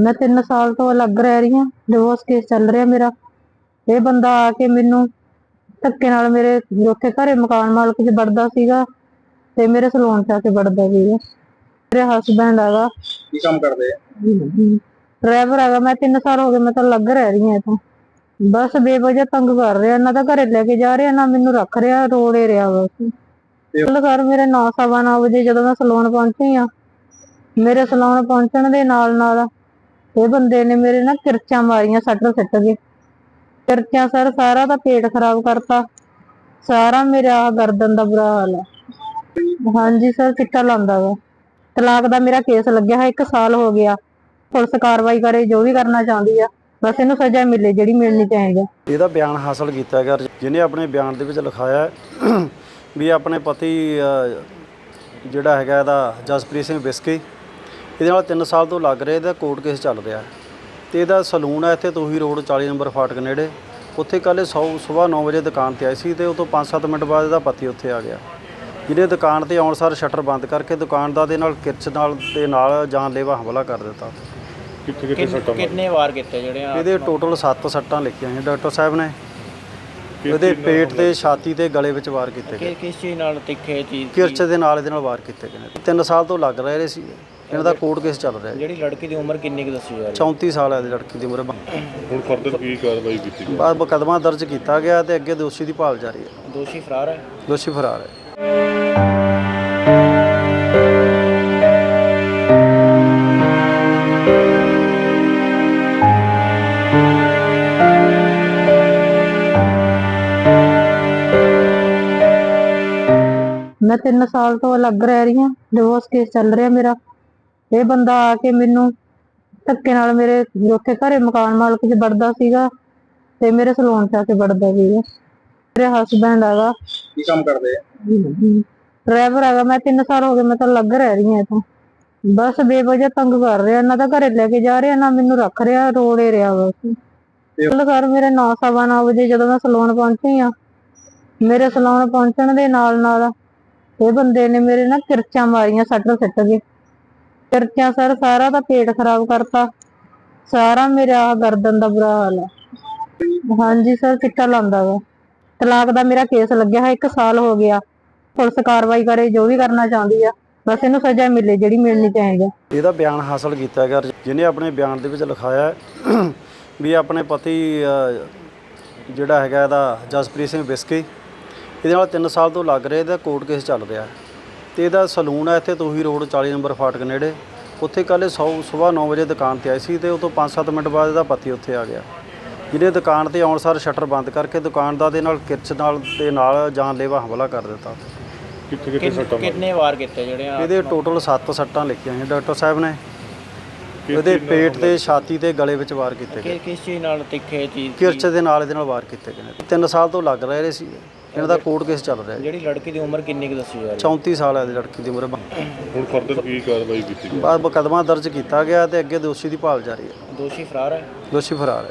ਮੈਂ 3 ਸਾਲ ਤੋਂ ਅਲੱਗ ਰਹਿ ਰਹੀ ਹਾਂ ਡਿਵੋਰਸ ਕੇਸ ਚੱਲ ਰਿਹਾ ਮੇਰਾ। ਇਹ ਬੰਦਾ ਆ ਕੇ ਮੈਨੂੰ ਧੱਕੇ ਨਾਲ ਮੇਰੇ ਉੱਥੇ ਘਰੇ ਮਕਾਨ ਮਾਲਕ 'ਚ ਵੜਦਾ ਸੀਗਾ ਤੇ ਮੇਰੇ ਸਲੂਨ 'ਚ ਆ ਕੇ ਵੜਦਾ ਸੀਗਾ। ਮੇਰੇ ਹਸਬੰਡ ਹੈਗਾ। ਕੀ ਕੰਮ ਕਰਦੇ ਆ? ਡਰਾਈਵਰ ਹੈਗਾ ਮੈਂ 3 ਸਾਲ ਹੋ ਗਏ ਮੈਂ ਤਾਂ ਅਲੱਗ ਰਹਿ ਰਹੀ ਹਾਂ ਇਹ ਤੋਂ ਬਸ ਬੇਵਜ੍ਹਾ ਤੰਗ ਕਰ ਰਿਹਾ ਨਾ ਤਾਂ ਘਰੇ ਲੈ ਕੇ ਜਾ ਰਿਹਾ ਨਾ ਮੈਨੂੰ ਰੱਖ ਰਿਹਾ ਰੋੜੇ ਰਿਹਾ ਬਸ। ਕੱਲ ਕਰ ਮੇਰੇ 9:30 ਵਜੇ ਜਦੋਂ ਮੈਂ ਸਲੂਨ ਪਹੁੰਚੀ ਆ ਮੇਰੇ ਸਲੂਨ ਪਹੁੰਚਣ ਦੇ ਨਾਲ ਨਾਲ ਇਹ ਬੰਦੇ ਨੇ ਮੇਰੇ ਨਾਲ ਕਿਰਚਾਂ ਮਾਰੀਆਂ ਸੱਟ ਸਿੱਟ ਕੇ। ਕਿਰਚਾਂ ਸਰ, ਸਾਰਾ ਦਾ ਪੇਟ ਖਰਾਬ ਕਰਤਾ। ਸਾਰਾ ਮੇਰਾ ਗਰਦਨ ਦਾ ਬੁਰਾ ਹਾਲ ਹੈ ਹਾਂਜੀ ਸਰ, ਚਿੱਟਾ ਲਾਉਂਦਾ ਵਾ। ਤਲਾਕ ਦਾ ਮੇਰਾ ਕੇਸ ਲੱਗਿਆ ਹੈ 1 ਸਾਲ ਹੋ ਗਿਆ। ਪੁਲਿਸ ਕਾਰਵਾਈ ਕਰੇ, ਜੋ ਵੀ ਕਰਨਾ ਚਾਹੁੰਦੀ ਆ। ਬਸ ਇਹਨੂੰ ਸਜ਼ਾ ਮਿਲੇ, ਜਿਹੜੀ ਮਿਲਣੀ ਚਾਹੀਦੀ ਇਹਦਾ ਬਿਆਨ ਹਾਸਲ ਕੀਤਾ ਗਿਆ। ਜਿਹਨੇ ਆਪਣੇ ਬਿਆਨ ਦੇ ਵਿੱਚ ਲਿਖਾਇਆ ਵੀ ਆਪਣੇ ਪਤੀ ਜਿਹੜਾ ਹੈਗਾ ਇਹਦਾ ਜਸਪ੍ਰੀਤ ਸਿੰਘ ਬਿਸਕੀ ਇਹਦੇ ਨਾਲ 3 ਸਾਲ ਤੋਂ ਲੱਗ ਰਿਹਾ ਇਹਦਾ ਕੋਰਟ ਕੇਸ ਚੱਲ ਰਿਹਾ। ਤੇ ਇਹਦਾ ਸਲੂਨ ਹੈ ਇੱਥੇ ਤੋਹੀ ਰੋਡ 40 ਨੰਬਰ ਫਾਟਕ ਨੇੜੇ। ਉੱਥੇ ਕੱਲ੍ਹ ਸਵੇਰ 9 ਵਜੇ ਦੁਕਾਨ ਤੇ ਆਈ ਸੀ ਤੇ ਉਹ ਤੋਂ 5-7 ਮਿੰਟ ਬਾਅਦ ਇਹਦਾ ਪਤੀ ਉੱਥੇ ਆ ਗਿਆ। ਜਿਹਨੇ ਦੁਕਾਨ ਤੇ ਆਉਣ ਸਾਰ ਸ਼ਟਰ ਬੰਦ ਕਰਕੇ ਦੁਕਾਨਦਾਰ ਦੇ ਨਾਲ ਕਿਰਚ ਨਾਲ ਦੇ ਨਾਲ ਜਾਨਲੇਵਾ ਹਮਲਾ ਕਰ ਦਿੱਤਾ। ਕਿੰਨ- ਕਿੰਨੇ ਵਾਰ ਕੀਤੇ ਜਿਹੜੇ ਆ ਇਹਦੇ ਟੋਟਲ 7 ਸੱਟਾਂ ਲਿਖੀਆਂ ਸੀ ਡਾਕਟਰ ਸਾਹਿਬ ਨੇ। ਇਹਦੇ ਪੇਟ ਤੇ ਛਾਤੀ ਤੇ ਗਲੇ ਵਿੱਚ ਵਾਰ ਕੀਤੇ ਗਏ। ਕਿ ਕਿਸ ਚੀਜ਼ ਨਾਲ ਤਿੱਖੇ ਚੀਜ਼ ਕਿਰਚ ਦੇ ਨਾਲ ਇਹਦੇ ਨਾਲ ਵਾਰ ਕੀਤੇ ਗਏ ਨੇ। 3 ਸਾਲ ਤੋਂ ਲੱਗ ਰਹੇ ਸੀ। ਇਹਨਾਂ ਦਾ ਕੋਰਟ ਕੇਸ ਚੱਲ ਰਿਹਾ ਜਿਹੜੀ ਲੜਕੀ ਦੀ ਉਮਰ ਕਿੰਨੀ ਕੁ ਦੱਸੀ ਜਾ ਰਹੀ 34 ਸਾਲ ਹੈ ਲੜਕੀ ਦੀ ਉਮਰ। ਹੁਣ ਫਰਦਰ ਕੀ ਕਾਰਵਾਈ ਕੀਤੀ ਗਈ? ਬਾਅਦ ਮੁਕੱਦਮਾ ਦਰਜ ਕੀਤਾ ਗਿਆ ਤੇ ਅੱਗੇ ਦੋਸ਼ੀ ਦੀ ਭਾਲ ਜਾਰੀ ਹੈ। ਦੋਸ਼ੀ ਫਰਾਰ ਹੈ? ਦੋਸ਼ੀ ਫਰਾਰ ਹੈ। ਮੈਂ 3 ਸਾਲ ਤੋਂ ਅਲੱਗ ਰਹਿ ਰਹੀ ਹਾਂ ਡਿਵੋਰਸ ਕੇਸ ਚੱਲ ਰਿਹਾ ਮੇਰਾ। ਇਹ ਬੰਦਾ ਆ ਕੇ ਮੈਨੂੰ ਧੱਕੇ ਨਾਲ ਮੇਰੇ ਉੱਥੇ ਘਰੇ ਮਕਾਨ ਮਾਲਕ 'ਚ ਵੜਦਾ ਸੀਗਾ ਤੇ ਮੇਰੇ ਸਲੂਨ 'ਚ ਆ ਕੇ ਵੜਦਾ ਸੀਗਾ। ਮੇਰੇ ਹਸਬੰਡ ਹੈਗਾ। ਕੀ ਕੰਮ ਕਰਦੇ ਆ? ਡਰਾਈਵਰ ਹੈਗਾ ਮੈਂ 3 ਸਾਲ ਹੋ ਗਏ ਮੈਂ ਤਾਂ ਅਲੱਗ ਰਹਿ ਰਹੀ ਹਾਂ ਤੋਂ ਬਸ ਬੇਵਜ੍ਹਾ ਤੰਗ ਕਰ ਰਿਹਾ ਨਾ ਤਾਂ ਘਰੇ ਲੈ ਕੇ ਜਾ ਰਿਹਾ ਨਾ ਮੈਨੂੰ ਰੱਖ ਰਿਹਾ ਰੋੜੇ ਰਿਹਾ ਬਸ। ਕੱਲ ਕਰ ਮੇਰੇ 9:30 ਵਜੇ ਜਦੋਂ ਮੈਂ ਸਲੂਨ ਪਹੁੰਚੀ ਆ ਮੇਰੇ ਸਲੂਨ ਪਹੁੰਚਣ ਦੇ ਨਾਲ ਨਾਲ ਇਹ ਬੰਦੇ ਨੇ ਮੇਰੇ ਨਾਲ ਕਿਰਚਾਂ ਮਾਰੀਆਂ ਸੱਟ ਕੇ। ਕਿਰਚਾਂ ਸਰ, ਸਾਰਾ ਦਾ ਪੇਟ ਖਰਾਬ ਕਰਤਾ। ਸਾਰਾ ਮੇਰਾ ਗਰਦਨ ਦਾ ਬੁਰਾ ਹਾਲ ਹੈ ਹਾਂਜੀ ਸਰ, ਚਿੱਟਾ ਲਾਉਂਦਾ ਵਾ। ਤਲਾਕ ਦਾ ਮੇਰਾ ਕੇਸ ਲੱਗਿਆ ਹੈ 1 ਸਾਲ ਹੋ ਗਿਆ। ਪੁਲਿਸ ਕਾਰਵਾਈ ਕਰੇ, ਜੋ ਵੀ ਕਰਨਾ ਚਾਹੁੰਦੀ ਆ, ਬਸ ਇਹਨੂੰ ਸਜ਼ਾ ਮਿਲੇ, ਜਿਹੜੀ ਮਿਲਣੀ ਚਾਹੀਦੀ ਇਹਦਾ ਬਿਆਨ ਹਾਸਲ ਕੀਤਾ ਗਿਆ। ਜਿਹਨੇ ਆਪਣੇ ਬਿਆਨ ਦੇ ਵਿੱਚ ਲਿਖਾਇਆ ਵੀ ਆਪਣੇ ਪਤੀ ਜਿਹੜਾ ਹੈਗਾ ਇਹਦਾ ਜਸਪ੍ਰੀਤ ਸਿੰਘ ਬਿਸਕੀ ਇਹਦੇ ਨਾਲ 3 ਸਾਲ ਤੋਂ ਲੱਗ ਰਿਹਾ ਇਹਦਾ ਕੋਰਟ ਕੇਸ ਚੱਲ ਰਿਹਾ। ਤੇ ਇਹਦਾ ਸਲੂਨ ਹੈ ਇੱਥੇ ਤੋਹੀ ਰੋਡ 40 ਨੰਬਰ ਫਾਟਕ ਨੇੜੇ। ਉੱਥੇ ਕੱਲ੍ਹ ਸਵੇਰ 9 ਵਜੇ ਦੁਕਾਨ ਤੇ ਆਈ ਸੀ ਤੇ ਉਹ ਤੋਂ 5-7 ਮਿੰਟ ਬਾਅਦ ਇਹਦਾ ਪਤੀ ਉੱਥੇ ਆ ਗਿਆ। ਜਿਹਨੇ ਦੁਕਾਨ ਤੇ ਆਉਣ ਸਾਰ ਸ਼ਟਰ ਬੰਦ ਕਰਕੇ ਦੁਕਾਨਦਾਰ ਦੇ ਨਾਲ ਕਿਰਚ ਨਾਲ ਦੇ ਨਾਲ ਜਾਨਲੇਵਾ ਹਮਲਾ ਕਰ ਦਿੱਤਾ। ਕਿੱਥੇ ਕਿੱਥੇ ਕਿੰਨ- ਸੱਟਾਂ ਕਿੰਨੇ ਵਾਰ ਕੀਤੇ ਜਿਹੜੇ ਆ? ਇਹਦੇ ਟੋਟਲ 7 ਸੱਟਾਂ ਲਿਖੀਆਂ ਸੀ ਡਾਕਟਰ ਸਾਹਿਬ ਨੇ। ਇਹਦੇ ਪੇਟ ਤੇ ਛਾਤੀ ਤੇ ਗਲੇ ਵਿੱਚ ਵਾਰ ਕੀਤੇ ਗਏ। ਕਿਸ ਚੀਜ਼ ਨਾਲ ਤਿੱਖੇ ਚੀਜ਼ ਕਿਰਚ ਦੇ? ਨਾਲ ਇਹਦੇ ਨਾਲ ਵਾਰ ਕੀਤੇ ਗਏ ਨੇ। 3 ਸਾਲ ਤੋਂ ਲੱਗ ਰਹੇ ਸੀ। ਇਹਨਾਂ ਦਾ ਕੋਰਟ ਕੇਸ ਚੱਲ ਰਿਹਾ ਜੀ? ਜਿਹੜੀ ਲੜਕੀ ਦੀ ਉਮਰ ਕਿੰਨੀ ਕੁ ਦੱਸੀ ਜਾ ਰਹੀ 34 ਸਾਲ ਹੈ ਲੜਕੀ ਦੀ ਉਮਰ ਹੁਣ ਫਰਦਰ ਕੀ ਕਾਰਵਾਈ ਕੀਤੀ ਗਈ ਬਾਅਦ ਮੁਕੱਦਮਾ ਦਰਜ ਕੀਤਾ ਗਿਆ ਤੇ ਅੱਗੇ ਦੋਸ਼ੀ ਦੀ ਭਾਲ ਜਾਰੀ ਹੈ। ਦੋਸ਼ੀ ਫਰਾਰ ਹੈ? ਦੋਸ਼ੀ ਫਰਾਰ ਹੈ।